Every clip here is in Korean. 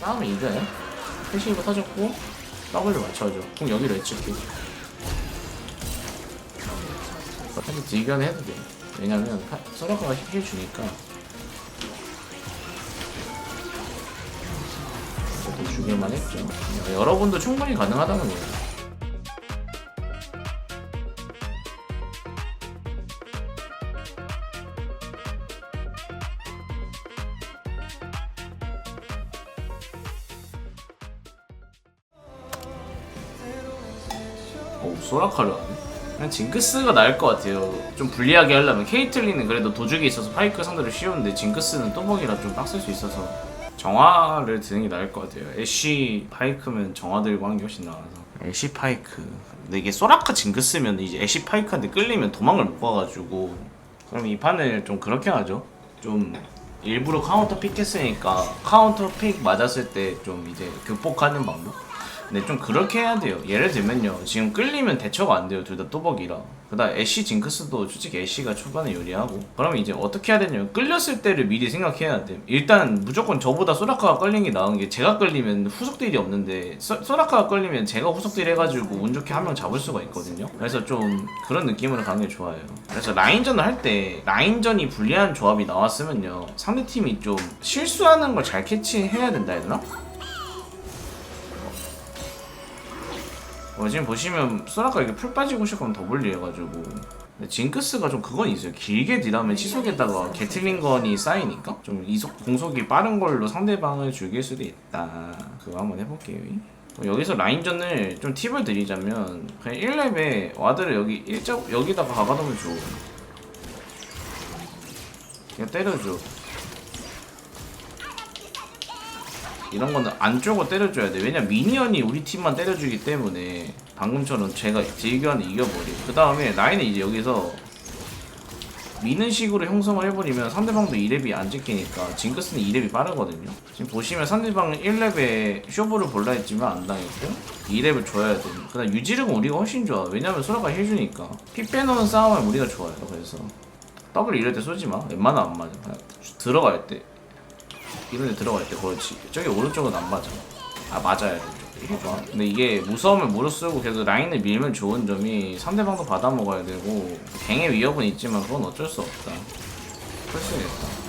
싸우면 이겨요. 패시브 터졌고 W 맞춰줘. 그럼 여기로 해칠게. 사실 딜견 해도 돼. 왜냐면 파- 서라카가 힐 주니까. 주길만 했죠. 여러분도 충분히 가능하다는 거예요. 오 소라카를 하네 그냥 징크스가 나을 것 같아요. 좀 불리하게 하려면 케이틀린은 그래도 도죽이 있어서 파이크 상대로 쉬운데 징크스는 또벅이라 좀 빡셀 수 있어서 정화를 드는 게 나을 것 같아요. 애쉬 파이크면 정화 들고 하는 게 훨씬 나아서. 애쉬 파이크. 근데 이게 소라카 징크스면 이제 애쉬 파이크한테 끌리면 도망을 못 가가지고. 그럼 이 판을 좀 그렇게 하죠. 좀 일부러 카운터 픽 했으니까 카운터 픽 맞았을 때 좀 이제 극복하는 방법 근데 좀 그렇게 해야 돼요. 예를 들면요. 지금 끌리면 대처가 안 돼요. 둘 다 또벅이라. 그다음 애쉬 징크스도 솔직히 애쉬가 초반에 유리하고. 그러면 이제 어떻게 해야 되냐면 끌렸을 때를 미리 생각해야 돼. 일단 무조건 저보다 소라카가 끌린 게 나은 게 제가 끌리면 후속딜이 없는데 소, 소라카가 끌리면 제가 후속딜 해가지고 운 좋게 한 명 잡을 수가 있거든요. 그래서 좀 그런 느낌으로 가는 게 좋아요. 그래서 라인전을 할 때 라인전이 불리한 조합이 나왔으면요. 상대 팀이 좀 실수하는 걸 잘 캐치해야 된다 되나? 어, 지금 보시면 소라카 이게 풀 빠지고 싶으면 더블리 해가지고. 징크스가 좀 그건 있어요. 길게 딜하면 치속에다가 게틀링건이 쌓이니까? 좀 이속 공속이 빠른 걸로 상대방을 죽일 수도 있다. 그거 한번 해볼게요. 어, 여기서 라인전을 좀 팁을 드리자면 그냥 1렙에 와드를 여기 일자 여기다가 박아놓으면 좋아. 그냥 때려줘 이런 거는 안쪽으로 때려줘야 돼. 왜냐 미니언이 우리 팀만 때려주기 때문에 방금처럼 제가 딜교환을 이겨버려. 그 다음에 라인은 이제 여기서 미는 식으로 형성을 해버리면 상대방도 2렙이 안 찍히니까 징크스는 2렙이 빠르거든요. 지금 보시면 상대방 1렙에 쇼부를 볼라 했지만 안 당했고 2렙을 줘야 돼. 그다음 유지력은 우리가 훨씬 좋아. 왜냐면 소라가 해주니까 피 빼놓는 싸움은 우리가 좋아요. 그래서 더블 이럴 때 쏘지 마. 웬만하면 안 맞아. 들어갈 때 이런 데 들어갈 때 그렇지. 저기 오른쪽은 안 맞아. 아 맞아야 돼 좋아 근데 이게 무서우면 무릎 쓰고 계속 라인을 밀면 좋은 점이 상대방도 받아먹어야 되고 갱의 위협은 있지만 그건 어쩔 수 없다. 풀수겠다.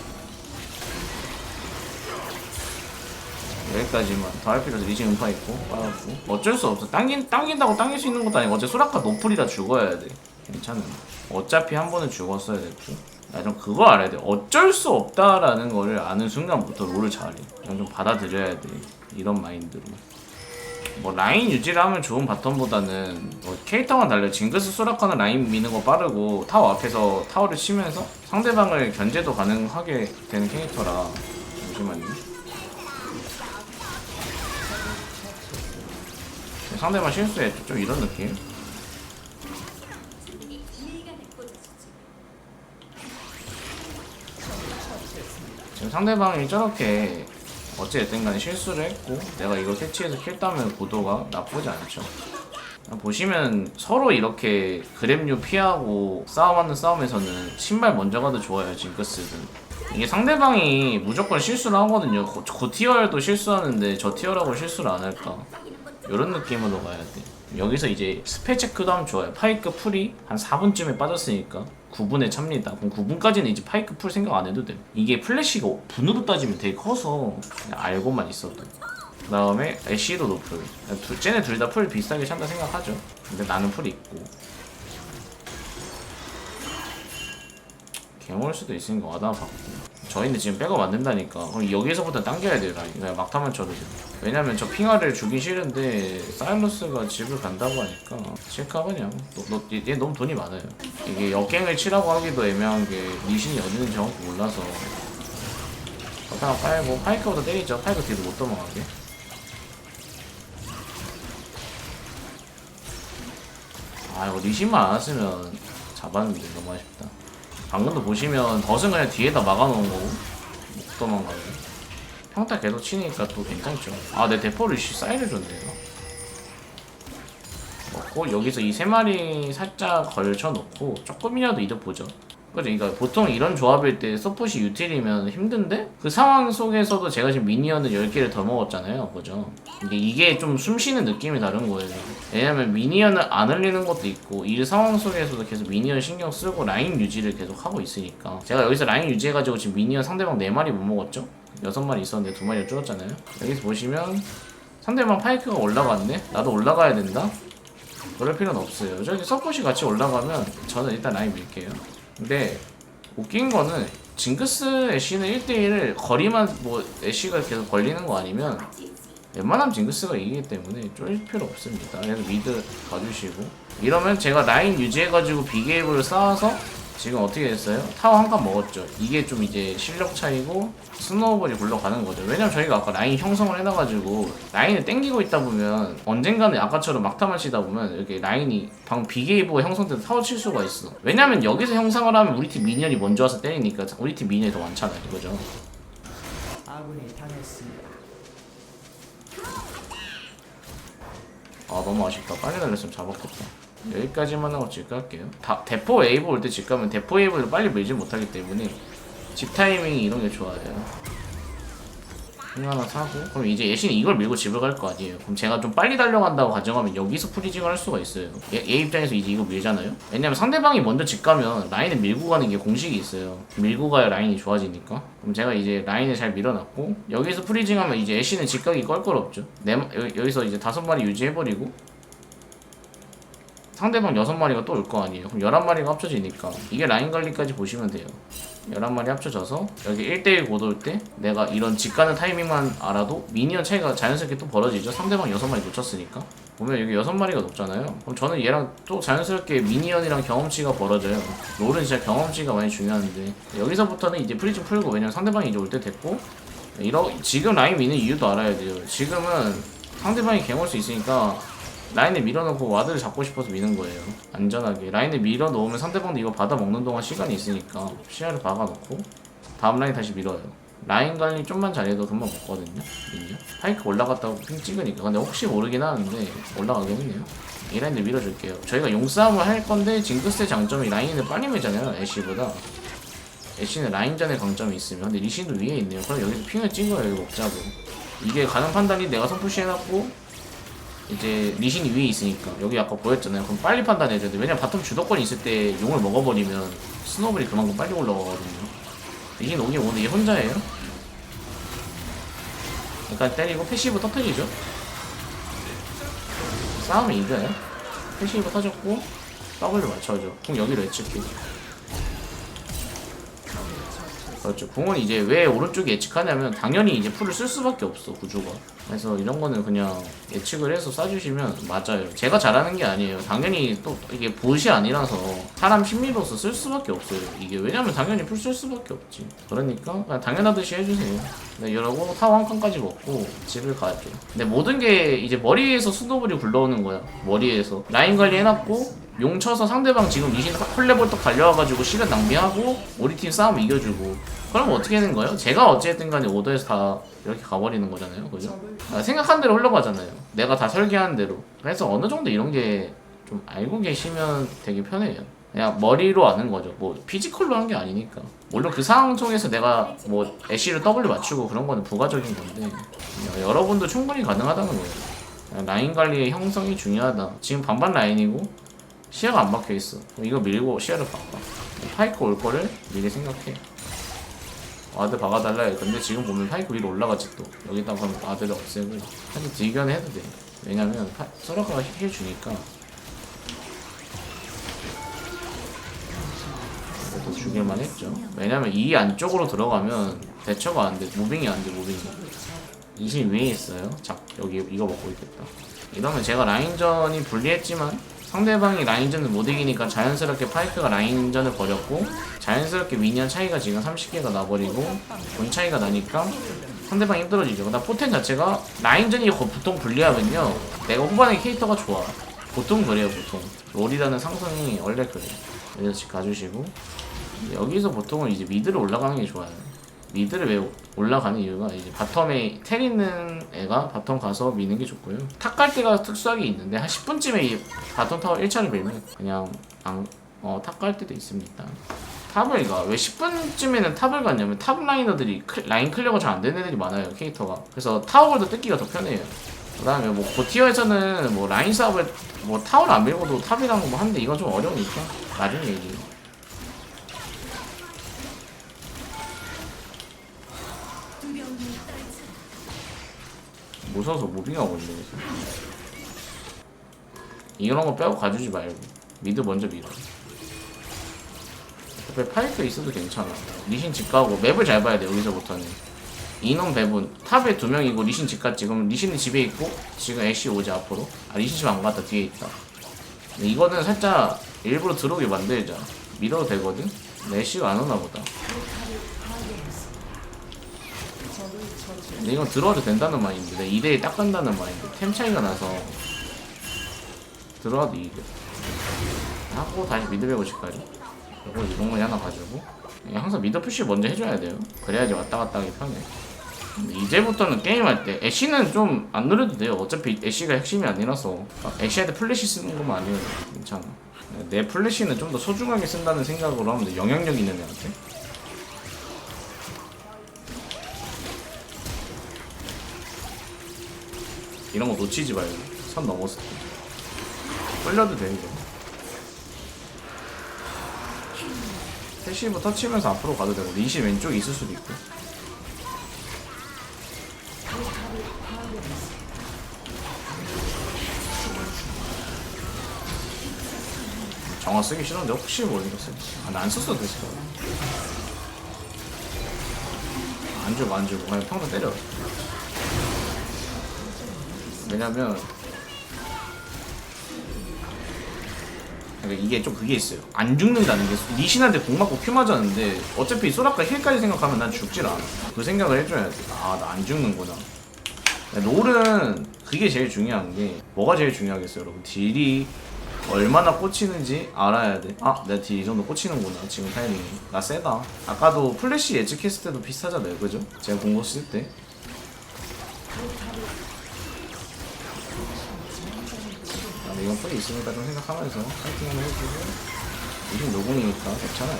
여기까지만. 더 할 필요 없어 리신 음파 있고 빠졌고. 어쩔 수 없어. 당긴, 당긴다고 당길 수 있는 것도 아니고 어차피 소라카 노플이라 죽어야 돼. 괜찮아 어차피 한 번은 죽었어야 됐고. 나 좀 그거 알아야 돼. 어쩔 수 없다라는 거를 아는 순간부터 롤을 잘해 좀 받아들여야 돼. 이런 마인드로. 뭐 라인 유지를 하면 좋은 바텀보다는 뭐 캐릭터만 달려. 징크스 소라카는 라인 미는 거 빠르고 타워 앞에서 타워를 치면서 상대방을 견제도 가능하게 되는 캐릭터라 잠시만요. 상대방 실수했죠 좀 이런 느낌 지금 상대방이 저렇게 어찌됐든 간에 실수를 했고 내가 이걸 캐치해서 킬 따면 고도가 나쁘지 않죠. 보시면 서로 이렇게 그랩류 피하고 싸움하는 싸움에서는 신발 먼저 가도 좋아요 징크스는. 이게 상대방이 무조건 실수를 하거든요. 고, 고 티어도 실수하는데 저 티어라고 실수를 안 할까? 이런 느낌으로 가야 돼. 여기서 이제 스펠 체크도 하면 좋아요. 파이크 풀이 한 4분쯤에 빠졌으니까 9분에 찹니다. 그럼 9분까지는 이제 파이크 풀 생각 안 해도 돼. 이게 플래시가 분으로 따지면 되게 커서 그냥 알고만 있어도. 그 다음에 애쉬도 노플 둘, 쟤네 둘 다 풀 비슷하게 찬다 생각하죠. 근데 나는 풀이 있고. 개모일 수도 있으니까 와다 받고 저희는 지금 백업 안 된다니까. 그럼 여기서부터 당겨야 돼요 라인. 그냥 막타만 쳐도 돼 왜냐면 저 핑화를 주기 싫은데 사일러스가 집을 간다고 하니까 칠까 그냥 너, 너, 얘, 얘 너무 돈이 많아요. 이게 역갱을 치라고 하기도 애매한 게 리신이 어디 있는지 정확히 몰라서. 막타만 빨고 파이크부터 때리죠. 파이크 뒤로 못 넘어가게. 아 이거 리신만 안 왔으면 잡았는데 너무 아쉽다 방금도 보시면 덫은 그냥 뒤에다 막아놓은 거고 못 도망가고 평타 계속 치니까 또 괜찮죠. 아 내 대포를 씨 사이를 줬네요. 먹고 여기서 이 세 마리 살짝 걸쳐놓고 조금이라도 이득 보죠 그러니까 보통 이런 조합일 때 서폿이 유틸이면 힘든데 그 상황 속에서도 제가 지금 미니언을 10개를 더 먹었잖아요. 그죠? 이게, 이게 좀 숨쉬는 느낌이 다른 거예요. 왜냐면 미니언을 안 흘리는 것도 있고 이 상황 속에서도 계속 미니언 신경 쓰고 라인 유지를 계속 하고 있으니까 제가 여기서 라인 유지해가지고 지금 미니언 상대방 4마리 못 먹었죠? 6마리 있었는데 2마리를 줄었잖아요. 여기서 보시면 상대방 파이크가 올라갔네? 나도 올라가야 된다? 그럴 필요는 없어요. 저기 서폿이 같이 올라가면 저는 일단 라인 밀게요. 근데 웃긴 거는 징크스 애쉬는 1대1을 거리만 뭐 애쉬가 계속 걸리는 거 아니면 웬만하면 징크스가 이기기 때문에 쫄 필요 없습니다. 그래서 미드 가주시고 이러면 제가 라인 유지해가지고 비게이블을 쌓아서 지금 어떻게 됐어요? 타워 한 칸 먹었죠. 이게 좀 이제 실력 차이고 스노우볼이 굴러가는 거죠. 왜냐면 저희가 아까 라인 형성을 해놔가지고 라인을 땡기고 있다 보면 언젠가는 아까처럼 막타만 치다 보면 이렇게 라인이 방 비게이브가 형성돼서 타워 칠 수가 있어. 왜냐면 여기서 형상을 하면 우리 팀 미니언이 먼저 와서 때리니까 우리 팀 미니언이 더 많잖아요. 그죠? 아군이 당했습니다. 아 너무 아쉽다 빨리 달렸으면 잡았겠다 여기까지만 하고 집 갈게요. 다, 대포 웨이브 올때 집 가면 대포 웨이브를 빨리 밀지 못하기 때문에 집 타이밍이 이런 게 좋아요. 공 하나 사고. 그럼 이제 예신이 이걸 밀고 집을 갈 거 아니에요. 그럼 제가 좀 빨리 달려간다고 가정하면 여기서 프리징을 할 수가 있어요. 얘, 얘 입장에서 이제 이거 밀잖아요. 왜냐면 상대방이 먼저 집 가면 라인을 밀고 가는 게 공식이 있어요. 밀고 가야 라인이 좋아지니까. 그럼 제가 이제 라인을 잘 밀어놨고 여기서 프리징하면 이제 애쉬는 집 가기 껄껄 없죠. 내, 여, 여기서 이제 다섯 마리 유지해버리고 상대방 6마리가 또 올 거 아니에요. 그럼 11마리가 합쳐지니까 이게 라인 관리까지 보시면 돼요. 11마리 합쳐져서 여기 1대1 고돌 때 내가 이런 집 가는 타이밍만 알아도 미니언 차이가 자연스럽게 또 벌어지죠. 상대방 6마리 놓쳤으니까. 보면 여기 6마리가 높잖아요. 그럼 저는 얘랑 또 자연스럽게 미니언이랑 경험치가 벌어져요. 롤은 진짜 경험치가 많이 중요한데 여기서부터는 이제 프리즘 풀고 왜냐면 상대방이 이제 올 때 됐고 이러, 지금 라인 미는 이유도 알아야 돼요. 지금은 상대방이 갱올 수 있으니까 라인을 밀어놓고 와드를 잡고 싶어서 미는 거예요. 안전하게. 라인을 밀어놓으면 상대방도 이거 받아 먹는 동안 시간이 있으니까 시야를 박아놓고 다음 라인 다시 밀어요. 라인 관리 좀만 잘해도 금방 먹거든요. 민요. 파이크 올라갔다고 핑 찍으니까. 근데 혹시 모르긴 하는데 올라가겠네요. 이 라인을 밀어줄게요. 저희가 용싸움을 할 건데 징크스의 장점이 라인을 빨리 밀잖아요. 애쉬보다. 애쉬는 라인전의 강점이 있으면 근데 리신도 위에 있네요. 그럼 여기서 핑을 찍어요. 이거 먹자고. 이게 가능 판단이 내가 선푸시 해놨고 이제 리신이 위에 있으니까 여기 아까 보였잖아요. 그럼 빨리 판단해야 되는데 왜냐면 바텀 주도권이 있을 때 용을 먹어버리면 스노블이 그만큼 빨리 올라가거든요. 리신 오긴 오는데 얘 혼자예요. 일단 때리고 패시브 터트리죠. 싸움이 이겨요. 패시브 터졌고 W 맞춰줘. 그럼 여기로 예측해. 그렇죠. 궁은 이제 왜 오른쪽에 예측하냐면 당연히 이제 풀을 쓸 수밖에 없어 구조가. 그래서 이런 거는 그냥 예측을 해서 쏴주시면 맞아요. 제가 잘하는 게 아니에요. 당연히 또 이게 보시 아니라서 사람 심리로서 쓸 수밖에 없어요. 이게 왜냐면 당연히 풀 쓸 수밖에 없지. 그러니까 그냥 당연하듯이 해주세요. 네, 이러고 타워 한 칸까지 먹고 집을 가죠. 근데 모든 게 이제 머리에서 수도불이 굴러오는 거야. 머리에서 라인 관리 해놨고 용 쳐서 상대방 지금 리신 헐레벌떡 달려와가지고 시간 낭비하고 우리 팀 싸움 이겨주고. 그럼 어떻게 되는 거예요? 제가 어찌됐든 간에 오더에서 다 이렇게 가버리는 거잖아요 그죠? 아, 생각한 대로 흘러가잖아요. 내가 다 설계한 대로. 그래서 어느 정도 이런 게 좀 알고 계시면 되게 편해요. 그냥 머리로 아는 거죠. 뭐 피지컬로 한게 아니니까. 물론 그 상황 속에서 내가 뭐 애쉬를 W 맞추고 그런 거는 부가적인 건데 여러분도 충분히 가능하다는 거예요. 라인 관리의 형성이 중요하다. 지금 반반 라인이고 시야가 안 박혀 있어. 이거 밀고 시야를 바꿔. 파이크 올 거를 미리 생각해. 와드 박아달라 해. 근데 지금 보면 파이크 위로 올라가지 또. 여기다 그럼 와드를 없애고. 사실 딜견 해도 돼. 왜냐면 파, 서로가 해주니까. 그래도 죽일만 했죠. 왜냐면 이 안쪽으로 들어가면 대처가 안 돼. 무빙이 안 돼, 무빙이. 20 위에 있어요. 자, 여기 이거 먹고 있겠다. 이러면 제가 라인전이 불리했지만 상대방이 라인전을 못 이기니까 자연스럽게 파이크가 라인전을 버렸고 자연스럽게 미니언 차이가 지금 30개가 나버리고 돈 차이가 나니까 상대방이 힘들어지죠. 그다음 포텐 자체가 라인전이 거- 보통 불리하면요. 내가 후반에 캐릭터가 좋아. 보통 그래요, 보통. 롤이라는 상성이 원래 그래. 집 가주시고 여기서 보통은 이제 미드를 올라가는 게 좋아요. 미드를 왜 올라가는 이유가 이제 바텀에 텔 있는 애가 바텀 가서 미는 게 좋고요. 탑 갈 때가 특수하게 있는데 한 10분쯤에 이 바텀 타워 1차를 밀면 그냥 안, 어, 탑 갈 때도 있습니다. 탑을 가. 왜 10분쯤에는 탑을 갔냐면 탑 라이너들이 클- 라인 클리어가 잘 안 되는 애들이 많아요 캐릭터가. 그래서 타워골도 뜯기가 더 편해요. 그 다음에 뭐 고티어에서는 뭐 라인 싸움을 뭐 타워를 안 밀고도 탑이랑 뭐 하는데 이건 좀 어려우니까 나중에 얘기. 무서워서 무빙하고 있네 그래서. 이런 거 빼고 가주지 말고. 미드 먼저 밀어. 옆에 파이크 있어도 괜찮아. 리신 집 가고 맵을 잘 봐야 돼 여기서부터는. 인원 배분. 탑에 두 명이고 리신 집 갔지. 그럼 리신이 집에 있고 지금 애쉬 오지 앞으로? 아 리신 집 안 갔다. 뒤에 있다. 이거는 살짝 일부러 들어오게 만들자. 밀어도 되거든? 애쉬가 안 오나 보다 근데 이건 들어와도 된다는 마인드 내 2대1 딱 간다는 마인드 템 차이가 나서 들어와도 이겨 하고 다시 미드 배고 집까지? 그리고 이동문이 하나 가지고. 예, 항상 미드 푸시 먼저 해줘야 돼요. 그래야지 왔다 갔다 하기 편해. 이제부터는 게임할 때 애쉬는 좀 안 노려도 돼요. 어차피 애쉬가 핵심이 아니라서. 애쉬한테 플래시 쓰는 것만 아니면 괜찮아. 내 플래시는 좀 더 소중하게 쓴다는 생각으로 하면 돼. 영향력 있는 애한테 이런 거 놓치지 말고 선 넘었을 때 끌려도 돼 이거. 패시브 터치면서 앞으로 가도 되고 리시 왼쪽에 있을 수도 있고. 정화 쓰기 싫었는데 혹시 모르겠어 아, 나안 썼어도 됐을 거야 안 주고 안 주고 그냥 평타 때려 왜냐면 이게 좀 그게 있어요. 안 죽는다는 게 리신한테 공 맞고 큐 맞았는데 어차피 소라카 힐까지 생각하면 난 죽질 않아. 그 생각을 해줘야 돼. 아나 안 죽는구나. 롤은 그게 제일 중요한 게 뭐가 제일 중요하겠어요, 여러분? 딜이 얼마나 꽂히는지 알아야 돼. 아, 내딜이 정도 꽂히는구나. 지금 타이밍이. 나 세다. 아까도 플래시 예측했을 때도 비슷하잖아요, 그죠? 제가 공고 쓸 때. 아, 이건 플이 있으니까 좀 생각하면서 파이팅 한번 해주고. 요즘 노공이니까 괜찮아요.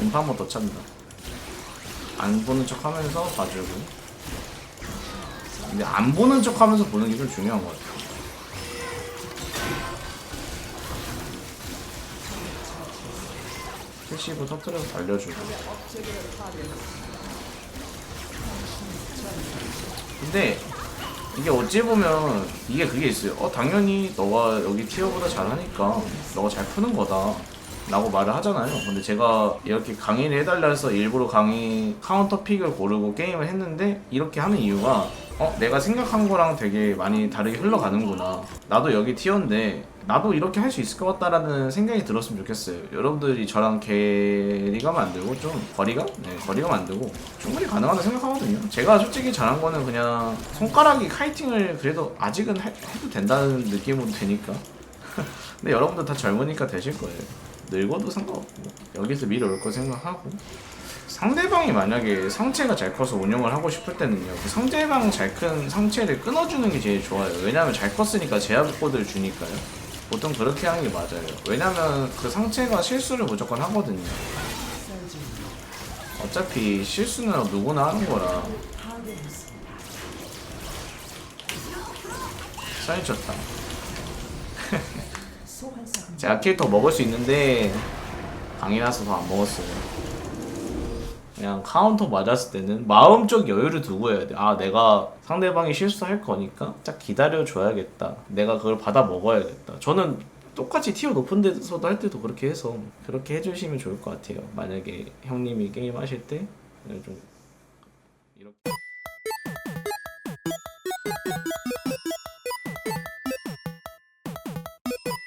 음파 한번더 찬다. 안 보는 척 하면서 봐주고. 근데 안 보는 척 하면서 보는 게 좀 중요한 것 같아요. 패시브 터트려서 달려주고. 근데 이게 어찌 보면 이게 그게 있어요. 어 당연히 너가 여기 티어보다 잘하니까 너가 잘 푸는 거다. 라고 말을 하잖아요. 근데 제가 이렇게 강의를 해달라 해서 일부러 강의 카운터 픽을 고르고 게임을 했는데 이렇게 하는 이유가 어 내가 생각한 거랑 되게 많이 다르게 흘러가는구나. 나도 여기 티어인데 나도 이렇게 할 수 있을 것 같다라는 생각이 들었으면 좋겠어요. 여러분들이 저랑 괴리가 만들고 좀 거리가 네 거리가 만들고 충분히 가능하다 생각하거든요. 제가 솔직히 잘한 거는 그냥 손가락이 카이팅을 그래도 아직은 해, 해도 된다는 느낌으로 되니까. 근데 여러분들 다 젊으니까 되실 거예요. 늙어도 상관없고 여기서 미래 올거 생각하고 상대방이 만약에 상체가 잘 커서 운영을 하고 싶을 때는요 그 상대방 잘 큰 상체를 끊어주는 게 제일 좋아요. 왜냐면 잘 컸으니까 제압 코드를 주니까요. 보통 그렇게 하는 게 맞아요. 왜냐면 그 상체가 실수를 무조건 하거든요. 어차피 실수는 누구나 하는 거라. 사인 쳤다 제가 캐릭터 먹을 수 있는데 더안 먹었어요. 그냥 카운터 맞았을 때는 마음적 여유를 두고 해야 돼. 아 내가 상대방이 실수할 거니까 딱 기다려 줘야겠다. 내가 그걸 받아 먹어야겠다. 저는 똑같이 티어 높은 데서도 할 때도 그렇게 해서 그렇게 해주시면 좋을 것 같아요. 만약에 형님이 게임 하실 때 좀 이렇게.